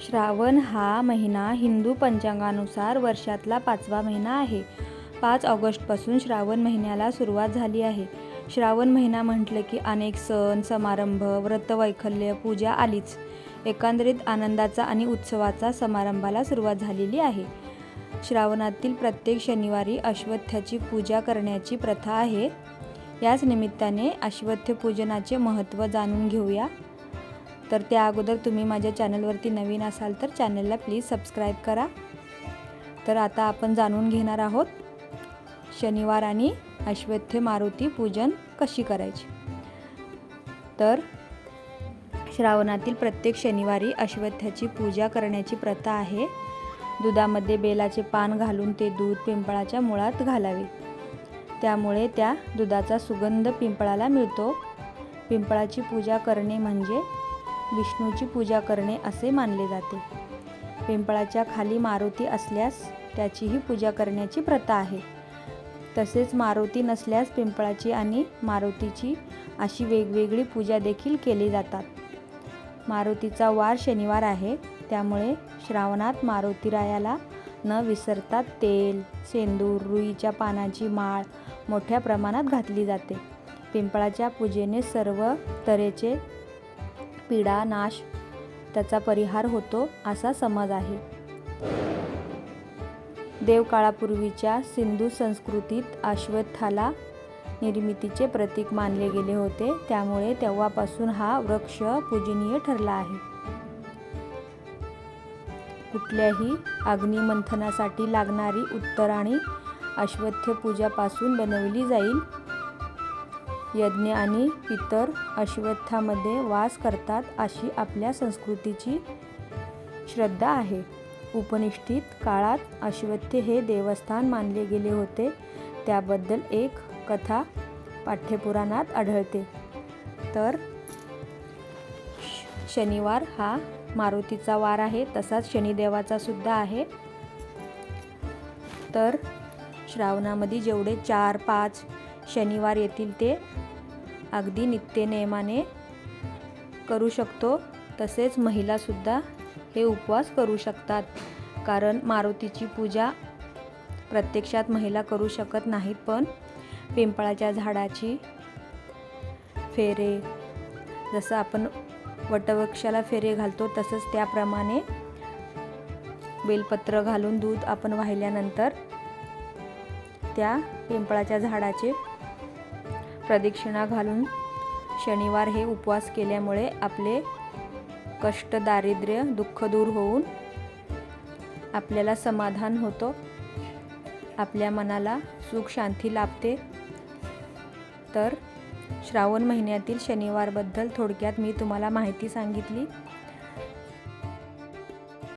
श्रावण हा महिना हिंदू पंचांगानुसार वर्षातला पाचवा महिना आहे. पाच ऑगस्टपासून श्रावण महिन्याला सुरुवात झाली आहे. श्रावण महिना म्हटलं की अनेक सण समारंभ व्रतवैखल्य पूजा आलीच. एकंदरीत आनंदाचा आणि उत्सवाचा समारंभाला सुरुवात झालेली आहे. श्रावणातील प्रत्येक शनिवारी अश्वत्थ्याची पूजा करण्याची प्रथा आहे. याच निमित्ताने अश्वत्थ पूजनाचे महत्त्व जाणून घेऊया. तर त्या अगोदर तुम्ही माझ्या चॅनलवरती नवीन असाल तर चॅनलला प्लीज सबस्क्राईब करा. तर आता आपण जाणून घेणार आहोत शनिवार आणि अश्वत्थ मारुती पूजन कशी करायची. तर श्रावणातील प्रत्येक शनिवारी अश्वत्थ्याची पूजा करण्याची प्रथा आहे. दुधामध्ये बेलाचे पान घालून ते दूध पिंपळाच्या मुळात घालावे. त्यामुळे त्या दुधाचा सुगंध पिंपळाला मिळतो. पिंपळाची पूजा करणे म्हणजे विष्णूची पूजा करणे असे मानले जाते. पिंपळाच्या खाली मारुती असल्यास त्याचीही पूजा करण्याची प्रथा आहे. तसेच मारुती नसल्यास पिंपळाची आणि मारुतीची अशी वेगवेगळी पूजा देखील केली जातात. मारुतीचा वार शनिवार आहे त्यामुळे श्रावणात मारुतीरायाला न विसरता तेल सेंदूर रुईच्या पानाची माळ मोठ्या प्रमाणात घातली जाते. पिंपळाच्या पूजेने सर्व तऱ्हेचे पीडा नाश त्याचा परिहार होतो असा समज आहे. देवकाळापूर्वीच्या सिंधू संस्कृतीत अश्वत्थाला निर्मितीचे प्रतीक मानले गेले होते त्यामुळे तेव्हापासून हा वृक्ष पूजनीय ठरला आहे. कुठल्याही अग्निमंथनासाठी लागणारी उत्तराणी अश्वत्थ पूजापासून बनवली जाईल यज्ञ आणि इतर अश्वत्थामध्ये वास करतात अशी आपल्या संस्कृतीची श्रद्धा आहे. उपनिष्ठित काळात अश्वत्थ हे देवस्थान मानले गेले होते. त्याबद्दल एक कथा पाठ्यपुराणात आढळते. तर शनिवार हा मारुतीचा वार आहे तसाच शनिदेवाचा सुद्धा आहे. तर श्रावणामध्ये जेवढे चार पाच शनिवार येतील ते अगदी नित्यनियमाने करू शकतो. तसेच महिलासुद्धा हे उपवास करू शकतात. कारण मारुतीची पूजा प्रत्यक्षात महिला करू शकत नाहीत पण पिंपळाच्या झाडाची फेरे जसं आपण वटवृक्षाला फेरे घालतो तसंच त्याप्रमाणे बेलपत्र घालून दूध आपण वाहिल्यानंतर त्या पिंपळाच्या झाडाचे प्रदक्षिणा घालून शनिवार हे उपवास केल्यामुळे आपले कष्ट दारिद्र्य दुःख दूर होऊन आपल्याला समाधान होतो. आपल्या मनाला सुख शांती लाभते. तर श्रावण महिन्यातील शनिवारबद्दल थोडक्यात मी तुम्हाला माहिती सांगितली.